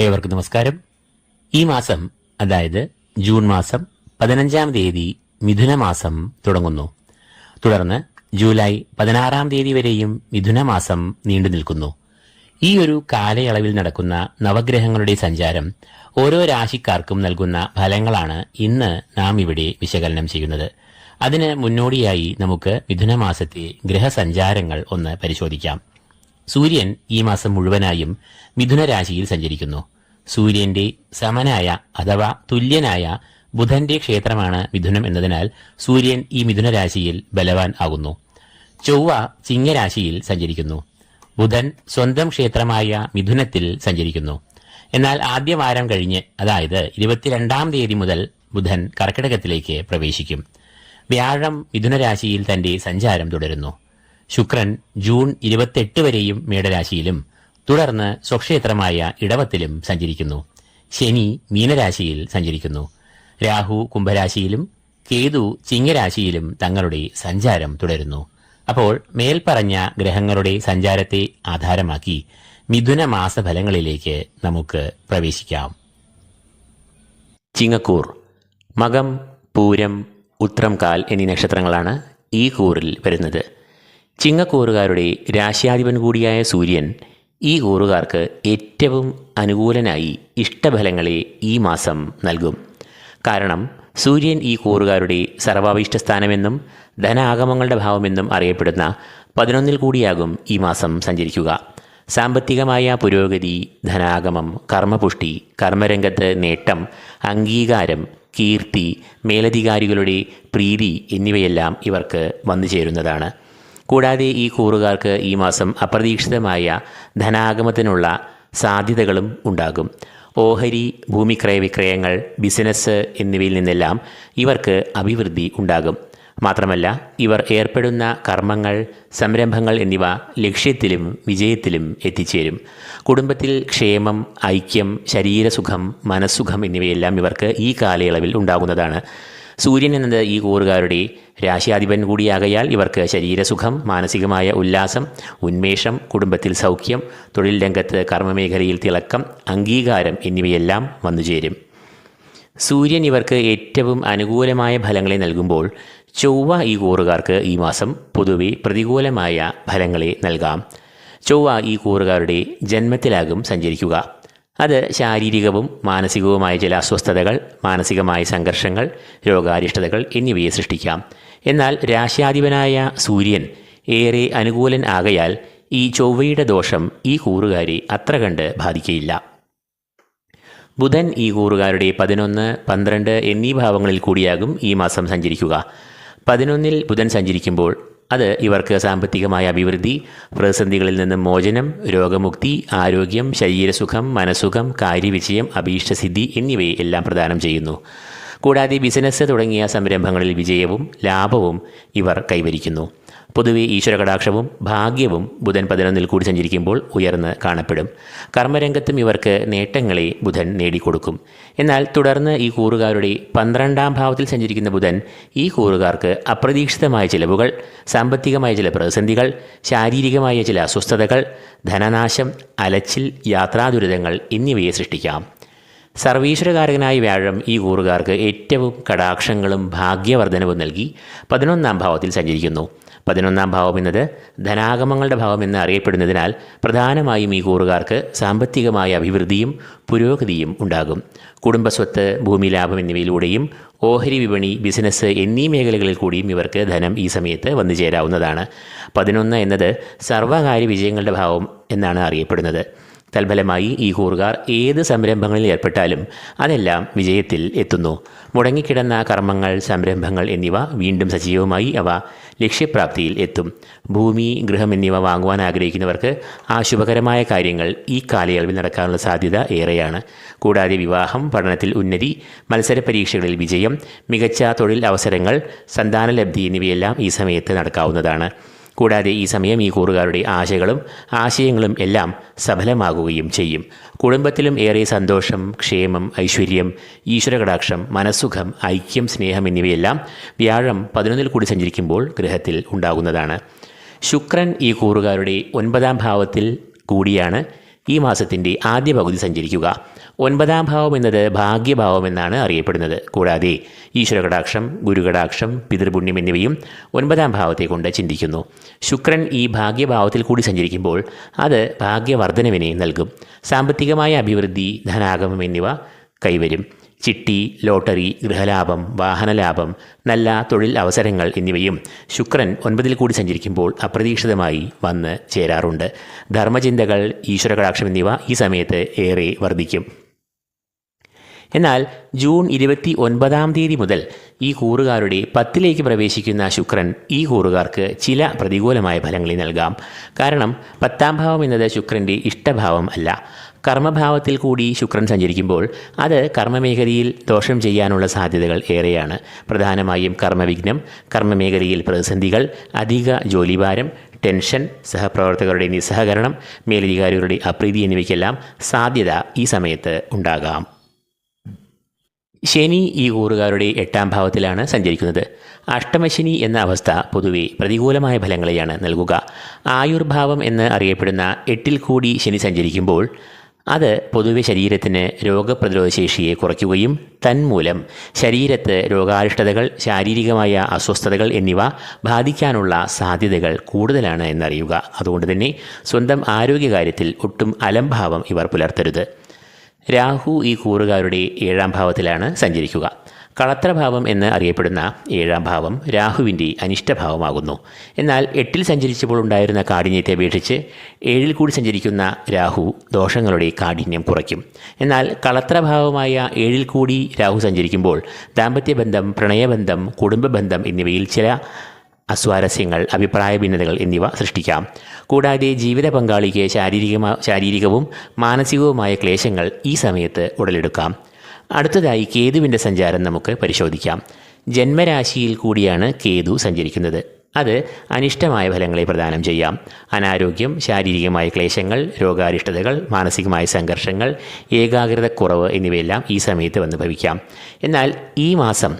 ഏവർക്കും നമസ്കാരം. ഈ മാസം അതായത് ജൂൺ മാസം പതിനഞ്ചാം തീയതി മിഥുന മാസം തുടങ്ങുന്നു. തുടർന്ന് ജൂലൈ പതിനാറാം തീയതി വരെയും മിഥുന മാസം നീണ്ടു നിൽക്കുന്നു. ഈ ഒരു കാലയളവിൽ നടക്കുന്ന നവഗ്രഹങ്ങളുടെ സഞ്ചാരം ഓരോ രാശിക്കാർക്കും നൽകുന്ന ഫലങ്ങളാണ് ഇന്ന് നാം ഇവിടെ വിശകലനം ചെയ്യുന്നത്. അതിന് മുന്നോടിയായി നമുക്ക് മിഥുന മാസത്തെ ഗ്രഹസഞ്ചാരങ്ങൾ ഒന്ന് പരിശോധിക്കാം. സൂര്യൻ ഈ മാസം മുഴുവനായും മിഥുനരാശിയിൽ സഞ്ചരിക്കുന്നു. സൂര്യന്റെ സമനായ അഥവാ തുല്യനായ ബുധന്റെ ക്ഷേത്രമാണ് മിഥുനം എന്നതിനാൽ സൂര്യൻ ഈ മിഥുനരാശിയിൽ ബലവാൻ ആകുന്നു. ചൊവ്വ ചിങ്ങരാശിയിൽ സഞ്ചരിക്കുന്നു. ബുധൻ സ്വന്തം ക്ഷേത്രമായ മിഥുനത്തിൽ സഞ്ചരിക്കുന്നു. എന്നാൽ ആദ്യ വാരം കഴിഞ്ഞ് അതായത് ഇരുപത്തിരണ്ടാം തീയതി മുതൽ ബുധൻ കർക്കിടകത്തിലേക്ക് പ്രവേശിക്കും. വ്യാഴം മിഥുനരാശിയിൽ തന്റെ സഞ്ചാരം തുടരുന്നു. ശുക്രൻ ജൂൺ ഇരുപത്തെട്ട് വരെയും മേടരാശിയിലും തുടർന്ന് സ്വക്ഷേത്രമായ ഇടവത്തിലും സഞ്ചരിക്കുന്നു. ശനി മീനരാശിയിൽ സഞ്ചരിക്കുന്നു. രാഹു കുംഭരാശിയിലും കേതു ചിങ്ങരാശിയിലും തങ്ങളുടെ സഞ്ചാരം തുടരുന്നു. അപ്പോൾ മേൽപ്പറഞ്ഞ ഗ്രഹങ്ങളുടെ സഞ്ചാരത്തെ ആധാരമാക്കി മിഥുന മാസഫലങ്ങളിലേക്ക് നമുക്ക് പ്രവേശിക്കാം. ചിങ്ങക്കൂർ മകം പൂരം ഉത്രം കാൽ എന്നീ നക്ഷത്രങ്ങളാണ് ഈ കൂറിൽ വരുന്നത്. ചിങ്ങക്കൂറുകാരുടെ രാശ്യാധിപൻ കൂടിയായ സൂര്യൻ ഈ കൂറുകാർക്ക് ഏറ്റവും അനുകൂലനായി ഇഷ്ടഫലങ്ങളെ ഈ മാസം നൽകും. കാരണം സൂര്യൻ ഈ കൂറുകാരുടെ സർവാഭീഷ്ടസ്ഥാനമെന്നും ധനാഗമങ്ങളുടെ ഭാവമെന്നും അറിയപ്പെടുന്ന പതിനൊന്നിൽ കൂടിയാകും ഈ മാസം സഞ്ചരിക്കുക. സാമ്പത്തികമായ പുരോഗതി ധനാഗമം കർമ്മപുഷ്ടി കർമ്മരംഗത്ത് നേട്ടം അംഗീകാരം കീർത്തി മേലധികാരികളുടെ പ്രീതി എന്നിവയെല്ലാം ഇവർക്ക് വന്നു ചേരുന്നതാണ് കൂടാതെ ഈ കൂറുകാർക്ക് ഈ മാസം അപ്രതീക്ഷിതമായ ധനാഗമത്തിനുള്ള സാധ്യതകളും ഉണ്ടാകും. ഓഹരി ഭൂമിക്രയ വിക്രയങ്ങൾ ബിസിനസ് എന്നിവയിൽ നിന്നെല്ലാം ഇവർക്ക് അഭിവൃദ്ധി ഉണ്ടാകും. മാത്രമല്ല ഇവർ ഏർപ്പെടുന്ന കർമ്മങ്ങൾ സംരംഭങ്ങൾ എന്നിവ ലക്ഷ്യത്തിലും വിജയത്തിലും എത്തിച്ചേരും. കുടുംബത്തിൽ ക്ഷേമം ഐക്യം ശരീരസുഖം മനസ്സുഖം എന്നിവയെല്ലാം ഇവർക്ക് ഈ കാലയളവിൽ ഉണ്ടാകുന്നതാണ്. സൂര്യൻ എന്നത് ഈ കൂറുകാരുടെ രാശിയാധിപൻ കൂടിയാകയാൽ ഇവർക്ക് ശരീരസുഖം മാനസികമായ ഉല്ലാസം ഉന്മേഷം കുടുംബത്തിൽ സൗഖ്യം തൊഴിൽ രംഗത്ത് കർമ്മമേഖലയിൽ തിളക്കം അംഗീകാരം എന്നിവയെല്ലാം വന്നുചേരും സൂര്യൻ ഇവർക്ക് ഏറ്റവും അനുകൂലമായ ഫലങ്ങളെ നൽകുമ്പോൾ ചൊവ്വ ഈ കൂറുകാർക്ക് ഈ മാസം പൊതുവെ പ്രതികൂലമായ ഫലങ്ങളെ നൽകാം. ചൊവ്വ ഈ കൂറുകാരുടെ ജന്മത്തിലാകും സഞ്ചരിക്കുക. അത് ശാരീരികവും മാനസികവുമായ ചില അസ്വസ്ഥതകൾ മാനസികമായ സംഘർഷങ്ങൾ രോഗാരിഷ്ടതകൾ എന്നിവയെ സൃഷ്ടിക്കാം. എന്നാൽ രാശ്യാധിപനായ സൂര്യൻ ഏറെ അനുകൂലൻ ആകയാൽ ഈ ചൊവ്വയുടെ ദോഷം ഈ കൂറുകാരെ അത്ര കണ്ട് ബാധിക്കയില്ല. ബുധൻ ഈ കൂറുകാരുടെ പതിനൊന്ന് പന്ത്രണ്ട് എന്നീ ഭാവങ്ങളിൽ കൂടിയാകും ഈ മാസം സഞ്ചരിക്കുക. പതിനൊന്നിൽ ബുധൻ സഞ്ചരിക്കുമ്പോൾ അത് ഇവർക്ക് സാമ്പത്തികമായ അഭിവൃദ്ധി പ്രതിസന്ധികളിൽ നിന്നും മോചനം രോഗമുക്തി ആരോഗ്യം ശരീരസുഖം മനസുഖം കാര്യവിജയം അഭീഷ്ടസിദ്ധി എന്നിവയെ എല്ലാം പ്രദാനം ചെയ്യുന്നു. കൂടാതെ ബിസിനസ് തുടങ്ങിയ സംരംഭങ്ങളിൽ വിജയവും ലാഭവും ഇവർ കൈവരിക്കുന്നു. പൊതുവെ ഈശ്വരകടാക്ഷവും ഭാഗ്യവും ബുധൻ പതിനൊന്നിൽ കൂടി സഞ്ചരിക്കുമ്പോൾ ഉയർന്ന് കാണപ്പെടും. കർമ്മരംഗത്തും ഇവർക്ക് നേട്ടങ്ങളെ ബുധൻ നേടിക്കൊടുക്കും. എന്നാൽ തുടർന്ന് ഈ കൂറുകാരുടെ പന്ത്രണ്ടാം ഭാവത്തിൽ സഞ്ചരിക്കുന്ന ബുധൻ ഈ കൂറുകാർക്ക് അപ്രതീക്ഷിതമായ ചിലവുകൾ സാമ്പത്തികമായ ചില പ്രതിസന്ധികൾ ശാരീരികമായ ചില അസ്വസ്ഥതകൾ ധനനാശം അലച്ചിൽ യാത്രാ ദുരിതങ്ങൾ എന്നിവയെ സൃഷ്ടിക്കാം. സർവീശ്വരകാരകനായ വ്യാഴം ഈ കൂറുകാർക്ക് ഏറ്റവും കടാക്ഷങ്ങളും ഭാഗ്യവർദ്ധനവും നൽകി പതിനൊന്നാം ഭാവത്തിൽ സഞ്ചരിക്കുന്നു. പതിനൊന്നാം ഭാവം എന്നത് ധനാഗമങ്ങളുടെ ഭാവം എന്ന് അറിയപ്പെടുന്നതിനാൽ പ്രധാനമായും ഈ കൂറുകാർക്ക് സാമ്പത്തികമായ അഭിവൃദ്ധിയും പുരോഗതിയും ഉണ്ടാകും. കുടുംബസ്വത്ത് ഭൂമി ലാഭം എന്നിവയിലൂടെയും ഓഹരി വിപണി ബിസിനസ് എന്നീ മേഖലകളിൽ കൂടിയും ഇവർക്ക് ധനം ഈ സമയത്ത് വന്നു ചേരാവുന്നതാണ്. പതിനൊന്ന് എന്നത് സർവകാര്യ വിജയങ്ങളുടെ ഭാവം എന്നാണ് അറിയപ്പെടുന്നത്. തൽഫലമായി ഈ കൂറുകാർ ഏത് സംരംഭങ്ങളിൽ ഏർപ്പെട്ടാലും അതെല്ലാം വിജയത്തിൽ എത്തുന്നു. മുടങ്ങിക്കിടന്ന കർമ്മങ്ങൾ സംരംഭങ്ങൾ എന്നിവ വീണ്ടും സജീവമായി അവ ലക്ഷ്യപ്രാപ്തിയിൽ എത്തും. ഭൂമി ഗൃഹം എന്നിവ വാങ്ങുവാൻ ആഗ്രഹിക്കുന്നവർക്ക് ആ ശുഭകരമായ കാര്യങ്ങൾ ഈ കാലയളവിൽ നടക്കാനുള്ള സാധ്യത ഏറെയാണ്. കൂടാതെ വിവാഹം പഠനത്തിൽ ഉന്നതി മത്സര പരീക്ഷകളിൽ വിജയം മികച്ച തൊഴിൽ അവസരങ്ങൾ സന്താനലബ്ധി എന്നിവയെല്ലാം ഈ സമയത്ത് നടക്കാവുന്നതാണ്. കൂടാതെ ഈ സമയം ഈ കൂറുകാരുടെ ആശകളും ആശയങ്ങളും എല്ലാം സഫലമാകുകയും ചെയ്യും. കുടുംബത്തിലും ഏറെ സന്തോഷം ക്ഷേമം ഐശ്വര്യം ഈശ്വരകടാക്ഷം മനസ്സുഖം ഐക്യം സ്നേഹം എന്നിവയെല്ലാം വ്യാഴം പതിനൊന്നിൽ കൂടി സഞ്ചരിക്കുമ്പോൾ ഗ്രഹത്തിൽ ഉണ്ടാകുന്നതാണ്. ശുക്രൻ ഈ കൂറുകാരുടെ ഒൻപതാം ഭാവത്തിൽ കൂടിയാണ് ഈ മാസത്തിന്റെ ആദ്യ പകുതി സഞ്ചരിക്കുക. ഒൻപതാം ഭാവം എന്നത് ഭാഗ്യഭാവം എന്നാണ് അറിയപ്പെടുന്നത്. കൂടാതെ ഈശ്വരകടാക്ഷം ഗുരുകടാക്ഷം പിതൃപുണ്യം എന്നിവയും ഒൻപതാം ഭാവത്തെ കൊണ്ട് ചിന്തിക്കുന്നു. ശുക്രൻ ഈ ഭാഗ്യഭാവത്തിൽ കൂടി സഞ്ചരിക്കുമ്പോൾ അത് ഭാഗ്യവർദ്ധനവിനെ നൽകും. സാമ്പത്തികമായ അഭിവൃദ്ധി ധനാഗമം എന്നിവ കൈവരും. ചിട്ടി ലോട്ടറി ഗൃഹലാഭം വാഹനലാഭം നല്ല തൊഴിൽ അവസരങ്ങൾ എന്നിവയും ശുക്രൻ ഒൻപതിൽ കൂടി സഞ്ചരിക്കുമ്പോൾ അപ്രതീക്ഷിതമായി വന്ന് ചേരാറുണ്ട്. ധർമ്മചിന്തകൾ ഈശ്വരകടാക്ഷം എന്നിവ ഈ സമയത്ത് ഏറെ വർദ്ധിക്കും. എന്നാൽ ജൂൺ ഇരുപത്തി ഒൻപതാം തീയതി മുതൽ ഈ കൂറുകാരുടെ പത്തിലേക്ക് പ്രവേശിക്കുന്ന ശുക്രൻ ഈ കൂറുകാർക്ക് ചില പ്രതികൂലമായ ഫലങ്ങളെ നൽകാം. കാരണം പത്താം ഭാവം എന്നത് ശുക്രന്റെ ഇഷ്ടഭാവം അല്ല. കർമ്മഭാവത്തിൽ കൂടി ശുക്രൻ സഞ്ചരിക്കുമ്പോൾ അത് കർമ്മമേഖലയിൽ ദോഷം ചെയ്യാനുള്ള സാധ്യതകൾ ഏറെയാണ്. പ്രധാനമായും കർമ്മവിഘ്നം കർമ്മമേഖലയിൽ പ്രതിസന്ധികൾ അധിക ജോലിഭാരം ടെൻഷൻ സഹപ്രവർത്തകരുടെ നിസ്സഹകരണം മേലധികാരികളുടെ അപ്രീതി എന്നിവയ്ക്കെല്ലാം സാധ്യത ഈ സമയത്ത് ഉണ്ടാകാം. ശനി ഈ കൂറുകാരുടെ എട്ടാം ഭാവത്തിലാണ് സഞ്ചരിക്കുന്നത്. അഷ്ടമശനി എന്ന അവസ്ഥ പൊതുവെ പ്രതികൂലമായ ഫലങ്ങളെയാണ് നൽകുക. ആയുർഭാവം എന്ന് അറിയപ്പെടുന്ന എട്ടിൽ കൂടി ശനി സഞ്ചരിക്കുമ്പോൾ അത് പൊതുവെ ശരീരത്തിന് രോഗപ്രതിരോധശേഷിയെ കുറയ്ക്കുകയും തന്മൂലം ശരീരത്ത് രോഗാരിഷ്ടതകൾ ശാരീരികമായ അസ്വസ്ഥതകൾ എന്നിവ ബാധിക്കാനുള്ള സാധ്യതകൾ കൂടുതലാണ് എന്നറിയുക. അതുകൊണ്ട് തന്നെ സ്വന്തം ആരോഗ്യകാര്യത്തിൽ ഒട്ടും അലംഭാവം ഇവർ പുലർത്തരുത്. രാഹു ഈ കൂറുകാരുടെ ഏഴാം ഭാവത്തിലാണ് സഞ്ചരിക്കുക. കളത്രഭാവം എന്ന് അറിയപ്പെടുന്ന ഏഴാം ഭാവം രാഹുവിന്റെ അനിഷ്ടഭാവമാകുന്നു. എന്നാൽ എട്ടിൽ സഞ്ചരിച്ചപ്പോൾ ഉണ്ടായിരുന്ന കാഠിന്യത്തെ അപേക്ഷിച്ച് ഏഴിൽ കൂടി സഞ്ചരിക്കുന്ന രാഹു ദോഷങ്ങളുടെ കാഠിന്യം കുറയ്ക്കും. എന്നാൽ കളത്രഭാവമായ ഏഴിൽ കൂടി രാഹു സഞ്ചരിക്കുമ്പോൾ ദാമ്പത്യബന്ധം പ്രണയബന്ധം കുടുംബബന്ധം എന്നിവയിൽ ചില അസ്വാരസ്യങ്ങൾ അഭിപ്രായ ഭിന്നതകൾ എന്നിവ സൃഷ്ടിക്കാം. കൂടാതെ ജീവിത പങ്കാളിക്ക് ശാരീരിക ശാരീരികവും മാനസികവുമായ ക്ലേശങ്ങൾ ഈ സമയത്ത് ഉടലെടുക്കാം. അടുത്തതായി കേതുവിന്റെ സഞ്ചാരം നമുക്ക് പരിശോധിക്കാം. ജന്മരാശിയിൽ കൂടിയാണ് കേതു സഞ്ചരിക്കുന്നത്. അത് അനിഷ്ടമായ ഫലങ്ങളെ പ്രദാനം ചെയ്യാം. അനാരോഗ്യം ശാരീരികമായ ക്ലേശങ്ങൾ രോഗാരിഷ്ടതകൾ മാനസികമായ സംഘർഷങ്ങൾ ഏകാഗ്രതക്കുറവ് എന്നിവയെല്ലാം ഈ സമയത്ത് വന്ന് ഭവിക്കാം എന്നാൽ ഈ മാസം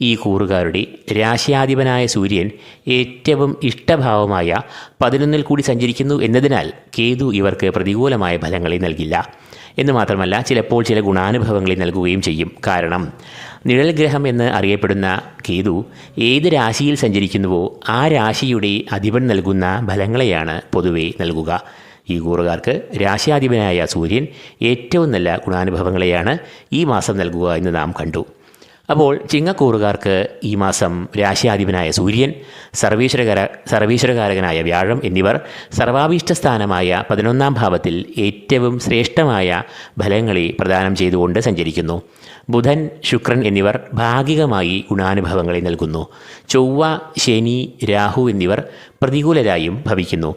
ഈ കൂറുകാരുടെ രാശ്യാധിപനായ സൂര്യൻ ഏറ്റവും ഇഷ്ടഭാവമായ പതിനൊന്നിൽ കൂടി സഞ്ചരിക്കുന്നു എന്നതിനാൽ കേതു ഇവർക്ക് പ്രതികൂലമായ ഫലങ്ങളെ നൽകില്ല. എന്ന് മാത്രമല്ല ചിലപ്പോൾ ചില ഗുണാനുഭവങ്ങളെ നൽകുകയും ചെയ്യും. കാരണം നിഴൽ ഗ്രഹം എന്ന് അറിയപ്പെടുന്ന കേതു ഏത് രാശിയിൽ സഞ്ചരിക്കുന്നുവോ ആ രാശിയുടെ അധിപൻ നൽകുന്ന ഫലങ്ങളെയാണ് പൊതുവെ നൽകുക. ഈ കൂറുകാർക്ക് രാശ്യാധിപനായ സൂര്യൻ ഏറ്റവും നല്ല ഗുണാനുഭവങ്ങളെയാണ് ഈ മാസം നൽകുക എന്ന് നാം കണ്ടു. അപ്പോൾ ചിങ്ങക്കൂറുകാർക്ക് ഈ മാസം രാശിയാധിപനായ സൂര്യൻ സർവീശ്വരകര സർവീശ്വരകാരകനായ വ്യാഴം എന്നിവർ സർവാഭീഷ്ടസ്ഥാനമായ പതിനൊന്നാം ഭാവത്തിൽ ഏറ്റവും ശ്രേഷ്ഠമായ ഫലങ്ങളെ പ്രദാനം ചെയ്തുകൊണ്ട് സഞ്ചരിക്കുന്നു. ബുധൻ ശുക്രൻ എന്നിവർ ഭാഗികമായി ഗുണാനുഭവങ്ങളെ നൽകുന്നു. ചൊവ്വ ശനി രാഹു എന്നിവർ പ്രതികൂലരായും ഭവിക്കുന്നു.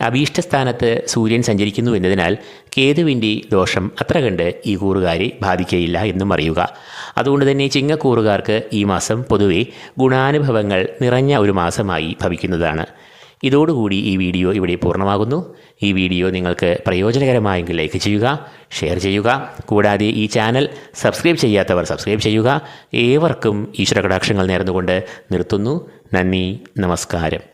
അഭീഷ്ടസ്ഥാനത്ത് സൂര്യൻ സഞ്ചരിക്കുന്നു എന്നതിനാൽ കേതുവിന്റെ ദോഷം അത്ര കണ്ട് ഈ കൂറുകാരെ ബാധിക്കയില്ല എന്നും അറിയുക. അതുകൊണ്ട് തന്നെ ചിങ്ങക്കൂറുകാർക്ക് ഈ മാസം പൊതുവെ ഗുണാനുഭവങ്ങൾ നിറഞ്ഞ ഒരു മാസമായി ഭവിക്കുന്നതാണ്. ഇതോടുകൂടി ഈ വീഡിയോ ഇവിടെ പൂർണമാകുന്നു. ഈ വീഡിയോ നിങ്ങൾക്ക് പ്രയോജനകരമായെങ്കിൽ ലൈക്ക് ചെയ്യുക ഷെയർ ചെയ്യുക. കൂടാതെ ഈ ചാനൽ സബ്സ്ക്രൈബ് ചെയ്യാത്തവർ സബ്സ്ക്രൈബ് ചെയ്യുക. ഏവർക്കും ഈശ്വര കടാക്ഷങ്ങൾ നേർന്നുകൊണ്ട് നിർത്തുന്നു. നന്ദി നമസ്കാരം.